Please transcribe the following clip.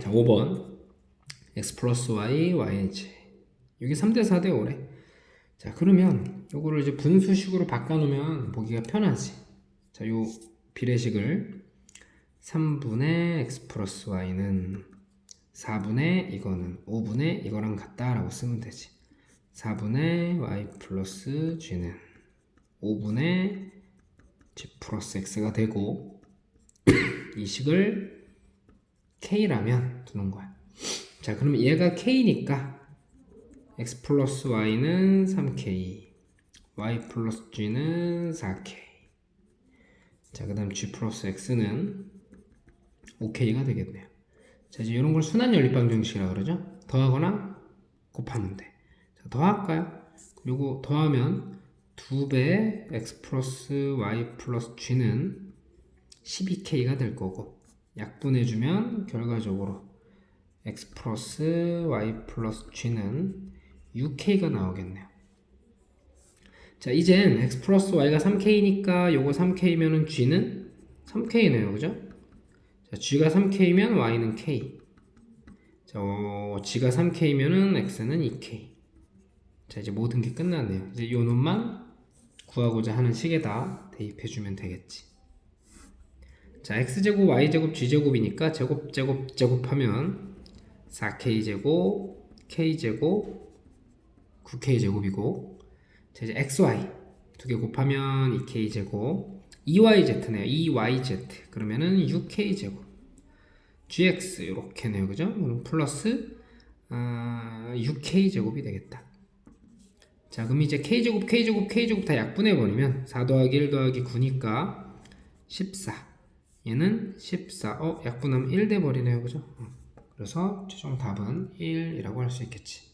자, 5번. x 플러스 y, yj. 여기 3대 4대 5래. 자, 그러면 요거를 이제 분수식으로 바꿔 놓으면 보기가 편하지. 자, 요 비례식을 3분의 x 플러스 y는 4분의 이거는 5분의 이거랑 같다라고 쓰면 되지. 4분의 y 플러스 g는 5분의 g 플러스 x가 되고 이 식을 k라면 두는 거야. 자, 그러면 얘가 k니까 x 플러스 y는 3k, y 플러스 g는 4k. 자, 그 다음 g 플러스 x는 5k가 되겠네요. 자, 이제 이런 걸 순환 연립 방 정식이라 그러죠? 더하거나 곱하면 돼. 자, 더할까요? 그리고 더하면 2배 x 플러스 y 플러스 g는 12k가 될 거고 약분해주면 결과적으로 x 플러스 y 플러스 g는 6k가 나오겠네요. 자, 이젠 x 플러스 y가 3k니까 요거 3k면은 g는 3k네요. 그죠? 자, g가 3k면 y는 k. 자, 어, g가 3k면은 x는 2k. 자, 이제 모든 게 끝났네요. 이제 요 놈만 구하고자 하는 식에다 대입해주면 되겠지. 자, x제곱, y제곱, g제곱이니까 제곱, 제곱, 제곱하면 4k제곱, k제곱, 9k제곱이고 자, 이제 xy 두 개 곱하면 2k제곱 2yz네요. 2yz 그러면은 6k제곱 gx 이렇게네요. 그죠? 그럼 플러스 아, 6k제곱이 되겠다. 자, 그럼 이제 k제곱, k제곱, k제곱 다 약분해 버리면 4 더하기 1 더하기 9니까 14. 얘는 14. 어, 약분하면 1 돼 버리네요. 그죠? 어. 그래서 최종 답은 1이라고 할 수 있겠지.